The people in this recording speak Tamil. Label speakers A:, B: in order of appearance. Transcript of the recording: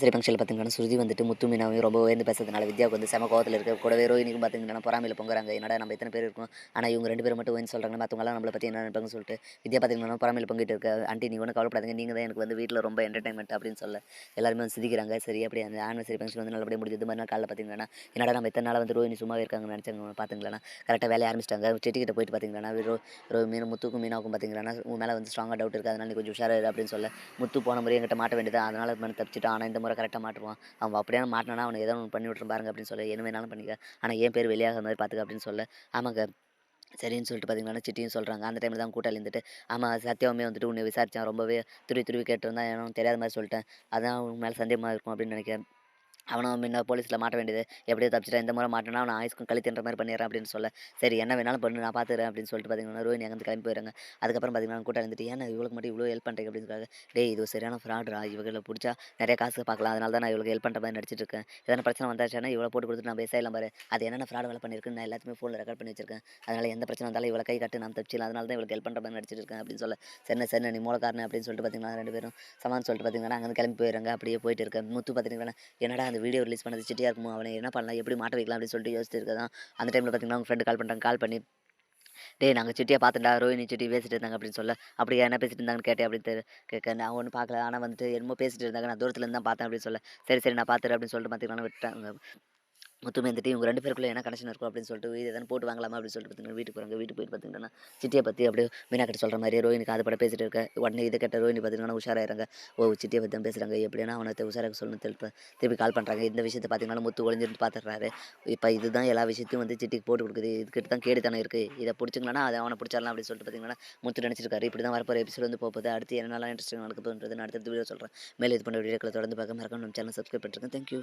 A: சரி ஃபங்க்ஷனில் பார்த்திங்கன்னா சுருதி வந்துட்டு முத்து மீனாவையும் ரொம்ப உயர்ந்து பேசுறதுனால வித்யாவுக்கு வந்து செம கோவத்தில் இருக்க. கூடவே ரோஹினிக்கும் பார்த்தீங்கன்னா பொறாமையில் பொங்குறாங்க. என்னடா நம்ம எத்தனை பேர் இருக்கும்? ஆனால் இவங்க ரெண்டு பேரும் மட்டும் உயர்ந்து சொல்கிறாங்க மற்றவங்களாம் நம்மளை பற்றி என்ன நினைப்பாங்க சொல்லிட்டு வித்யா பார்த்திங்கன்னா பொறாமையில் பொங்கிட்டு இருக்க. ஆண்டி நீ ஒன்றும் கவலைப்படாதீங்க. நீங்கள் தான் எனக்கு வந்து வீட்டில் ரொம்ப என்டர்டைன்மெண்ட் அப்படின்னு சொல்ல. எல்லாருமே வந்து சிரிக்கிறாங்க. சரி அப்படி அந்த ஆனிவர்சரி ஃபங்க்ஷன் வந்து நல்லபடியாக முடிஞ்சது. மறுநாள் காலையில் பார்த்தீங்கன்னா என்னடா நம்ம இத்தனை நாள் வந்து ரோஹினி சும்மா இருக்காங்க நினச்சாங்க பார்த்துங்களா கரெக்டாக வேலையை ஆரம்பிச்சிட்டாங்க. செட்டிக்கிட்ட போயிட்டு பார்த்தீங்கன்னா ரோ ரோ மீன் முத்துக்கும் மீனாவுக்கும் பார்த்தீங்கன்னா உன் மேலே வந்து ஸ்ட்ராங்காக டவுட் இருக்குது அதனால் நீ கொஞ்சம் உஷாரா அப்படின்னு சொல்ல. முத்து போன முறை எங்கிட்ட மாட்ட வேண்டியது அதனால் மன தப்பிச்சிட்டான். ஆனால் இந்த முறை கரெக்டாக மாட்டுவான் அவன் அப்படியே மாட்டினா அவனை ஏதோ ஒன்று பண்ணி விட்ரு பாருங்க அப்படின்னு சொல்ல. என்ன வேணாலும் பண்ணிக்க. ஆனால் என் பேர் வெளியாகிற மாதிரி பார்த்துக்க அப்படின்னு சொல்ல. ஆமாங்க. சரின்னு சொல்லிட்டு பார்த்தீங்கன்னா சிட்டியும் சொல்கிறாங்க அந்த டைமில் தான் கூட்டாளி இருந்துட்டு ஆமாம் சத்யாவுமே வந்துட்டு உன்னை விசாரித்தான் ரொம்பவே துருவி துருவி கேட்டிருந்தான் ஏன்னா தெரியாத மாதிரி சொல்லிட்டேன். அதான் உன் மேலே சந்தேகமாக இருக்கும் அப்படின்னு நினைக்கிறேன். அவனும் முன்ன போலீஸில் மாட்ட வேண்டியது. எப்படியோ தப்பிச்சிட்டா இந்த முறை மாட்டினா அவனை ஆயுஸ்க்கும் கழுத்துன்ற மாதிரி பண்ணிடுறேன் அப்படின்னு சொல்ல. சரி என்ன வேணாலும் பண்ணு நான் பார்த்துறேன் அப்படின்னு சொல்லிட்டு பார்த்தீங்கன்னா ரோஹினி அங்கே கிளம்பி போயிடுறாங்க. அதுக்கப்புறம் பார்த்தீங்கன்னா கூட்டம் இருந்துட்டு ஏன்னா இவளுக்கு மட்டும் இவ்வளோ ஹெல்ப் பண்ணுறீங்க அப்படின்னு சொல்லுறாங்க டே இது சரியான ஃப்ராட்ரா இவங்களை பிடிச்சா நிறைய காசு பார்க்கலாம் அதனால தான் நான் இவளுக்கு ஹெல்ப் பண்ணுற மாதிரி நடிச்சிட்டு இருக்கேன். எதனா பிரச்சனை வந்தாச்சுன்னா இவ்வளோ போட்டு கொடுத்துட்டு நான் பேசலாம் பாரு. அது என்னென்ன ஃப்ராட் வேலை பண்ணியிருக்குன்னு நான் எல்லாத்தையுமே ஃபோனில் ரெக்கார்ட் பண்ணி வச்சிருக்கேன். அதனால் எந்த பிரச்சனை வந்தாலும் இவளை கை கட்டு நான் தப்பிச்சிடலாம். அதனால தான் இவளுக்கு ஹெல்ப் பண்ணுற மாதிரி நடிச்சிட்டு இருக்கேன் அப்படின்னு சொல்ல. சரிண்ணே சரிண்ணே நீ மூலக்காரன் அப்படின்னு சொல்லிட்டு பார்த்தீங்கன்னா ரெண்டு பேரும் சமான் சொல்லிட்டு பார்த்தீங்கன்னா அங்கே கிளம்பி போயிடுறாங்க. அப்படியே போயிட்டு இருக்கேன் முத்து பார்த்தீங்கன்னா என்னடா அந்த வீடியோ ரிலீஸ் பண்ணது சிட்டியாக இருக்குமோ அவனை என்ன பண்ணலாம் எப்படி மாட்ட வைக்கலாம் அப்படின்னு சொல்லிட்டு யோசிச்சு இருக்கதான் அந்த டைமில் பார்த்தீங்கன்னா அவங்க ஃப்ரெண்டு கால் பண்ணுறாங்க கால் பண்ணி டே நாங்கள் சிட்டியை பார்த்துட்டா ரோஹினி சிட்டி பேசிட்டு இருந்தாங்க அப்படின்னு சொல்ல அப்படியே என்ன பேசிட்டு இருந்தாங்கன்னு கேட்டேன் அப்படின்னு தெரி- கேட்க நான் ஒன்றும் பார்க்கல ஆனால் வந்துட்டு என்னமோ பேசிட்டு இருந்தாங்க நான் தூரத்துலேருந்து தான் பார்த்தேன் அப்படின்னு சொல்ல சரி சரி நான் பார்த்துறேன் அப்படின்னு சொல்லிட்டு பார்த்தீங்கன்னா விட்டாங்க. முத்துமே இருந்துட்டு இவங்க ரெண்டு பேருக்குள்ள என்ன கனெக்ஷன் இருக்கும்? அப்படின்னு சொல்லிட்டு இது எதாவது போட்டு வாங்கலாமா? அப்படின்னு சொல்லிட்டு பார்த்தீங்கன்னா வீட்டுக்கு போகிறாங்க வீட்டுக்கு போயிட்டு பார்த்தீங்கன்னா சிட்டியை பற்றி அப்படியே மீனா கிட்ட சொல்கிற மாதிரி ரோஹினிக்கு அது பட பேசிட்டு இருக்க. உடனே இதை கேட்ட ரோஹினி பார்த்தீங்கன்னா உஷாராயிறாங்க. ஓ சிட்டியை பற்றி தான் பேசுகிறாங்க எப்படின்னா அவனை உஷாராக சொல்லணும் திருப்பி திருப்பி கால் பண்ணுறாங்க இந்த விஷயத்தை பார்த்தீங்கன்னா முத்து ஒளிஞ்சிருந்து பார்த்துடுறாரு இப்போ இதுதான் எல்லா விஷயத்தையும் வந்து சிட்டிக்கு போட்டு கொடுக்குது. இதுக்கிட்ட தான் கேடு தானே இருக்குது இதை பிடிச்சிங்களா அதை அவனை பிடிச்சிடலாம் அப்படின்னு சொல்லிட்டு பார்த்தீங்கன்னா முத்து நினச்சிருக்காரு. இப்படி தான் வரப்போகிற எபிசோட் வந்து போகுது. அடுத்து என்னெல்லாம் இன்ட்ரெஸ்டிங் நடக்க போகுன்றது நான் அடுத்த வீடியோ சொல்கிறேன் மேலே இது பண்ண வீடியோக்களை தொடர்ந்து பார்க்க மறக்காம நம்ம சேனல் சப்ஸ்கிரைப் பண்ணிருக்கேன் தேங்க்யூ